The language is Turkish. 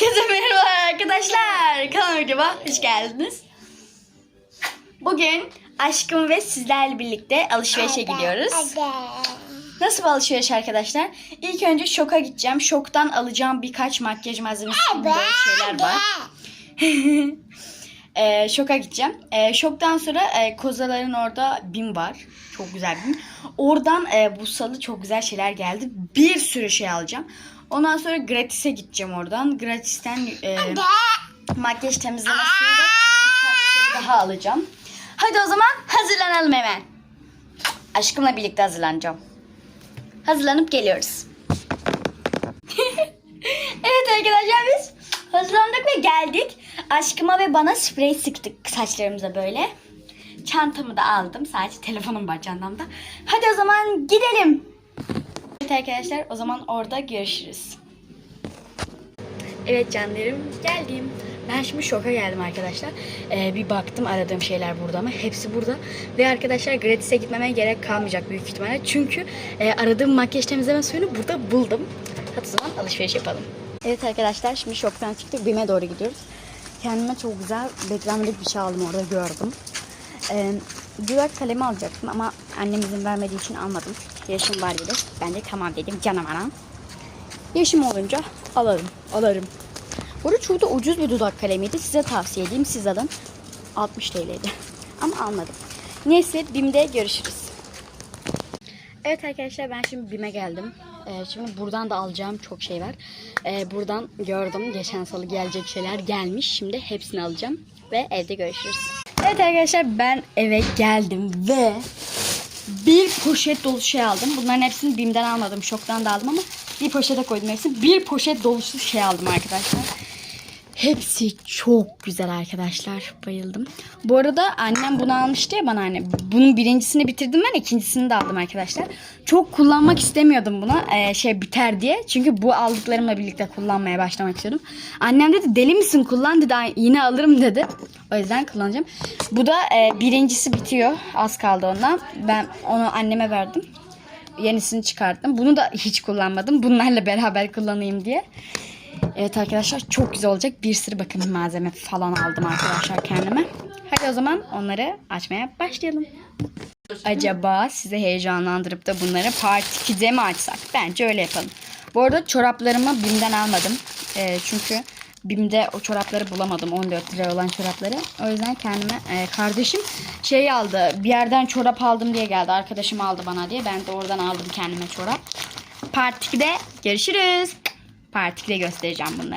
Herkese merhaba arkadaşlar. Kanalıma videoma hoş geldiniz. Bugün aşkım ve sizlerle birlikte alışverişe gidiyoruz. Nasıl bir alışveriş arkadaşlar? İlk önce şoka gideceğim. Şoktan alacağım birkaç makyaj malzemesi gibi böyle şeyler var. Ee, şoka gideceğim. Ee, şoktan sonra e, kozaların orada BİM var. Çok güzel BİM. Oradan e, bu salı çok güzel şeyler geldi. Bir sürü şey alacağım. Ondan sonra gratis'e gideceğim oradan. Gratis'ten e, makyaj temizleme suyu da birkaç şey daha alacağım. Hadi o zaman hazırlanalım hemen. Aşkımla birlikte hazırlanacağım. Hazırlanıp geliyoruz. evet arkadaşlar biz hazırlandık ve geldik. Aşkıma ve bana sprey sıktık saçlarımıza böyle. Çantamı da aldım. Sadece telefonum var çantamda. Hadi o zaman gidelim. Evet arkadaşlar o zaman orada görüşürüz. Evet canlarım geldim. Ben şimdi şoka geldim arkadaşlar. Ee, bir baktım aradığım şeyler burada ama hepsi burada. Ve arkadaşlar gratis'e gitmeme gerek kalmayacak büyük ihtimalle. Çünkü e, aradığım makyaj temizleme suyunu burada buldum. Hadi o zaman alışveriş yapalım. Evet arkadaşlar şimdi şoktan çıktık. BİM'e doğru gidiyoruz. Kendime çok güzel beklenmedik bir şey aldım orada gördüm. Ee, dudak kalemi alacaktım ama annem izin vermediği için almadım. Yaşım var dedi. Ben de tamam dedim canım anam. Yaşım olunca alırım, alırım. Bu arada çok da ucuz bir dudak kalemiydi. Size tavsiye edeyim. Siz alın. 60 TL'ydi. Ama almadım. Neyse BİM'de görüşürüz. Evet arkadaşlar ben şimdi BİM'e geldim. Ee, şimdi buradan da alacağım çok şey var. Ee, buradan gördüm. Geçen salı gelecek şeyler gelmiş. Şimdi hepsini alacağım. Ve evde görüşürüz. Evet arkadaşlar ben eve geldim ve bir poşet dolu şey aldım. Bunların hepsini BİM'den almadım. Şoktan da aldım ama bir poşete koydum hepsini. Bir poşet dolusu şey aldım arkadaşlar. Hepsi çok güzel arkadaşlar. Bayıldım. Bu arada annem bunu almıştı ya bana anne. Bunun birincisini bitirdim ben ikincisini de aldım arkadaşlar. Çok kullanmak istemiyordum bunu. Ee, şey biter diye. Çünkü bu aldıklarımla birlikte kullanmaya başlamak istiyordum. Annem dedi deli misin kullan dedi. "Ay, Yine alırım dedi. O yüzden kullanacağım. Bu da e, birincisi bitiyor. Az kaldı ondan. Ben onu anneme verdim. Yenisini çıkarttım. Bunu da hiç kullanmadım. Bunlarla beraber kullanayım diye. Evet arkadaşlar çok güzel olacak. Bir sürü bakın malzeme falan aldım arkadaşlar kendime. Hadi o zaman onları açmaya başlayalım. Acaba size heyecanlandırıp da bunları part 2'de mi açsak? Bence öyle yapalım. Bu arada çoraplarımı BİM'den almadım. Ee, çünkü BİM'de o çorapları bulamadım. 14 lira olan çorapları. O yüzden kendime e, kardeşim şey aldı. Bir yerden çorap aldım diye geldi. Arkadaşım aldı bana diye. Ben de oradan aldım kendime çorap. Part 2'de görüşürüz. Part 2'de göstereceğim bunları.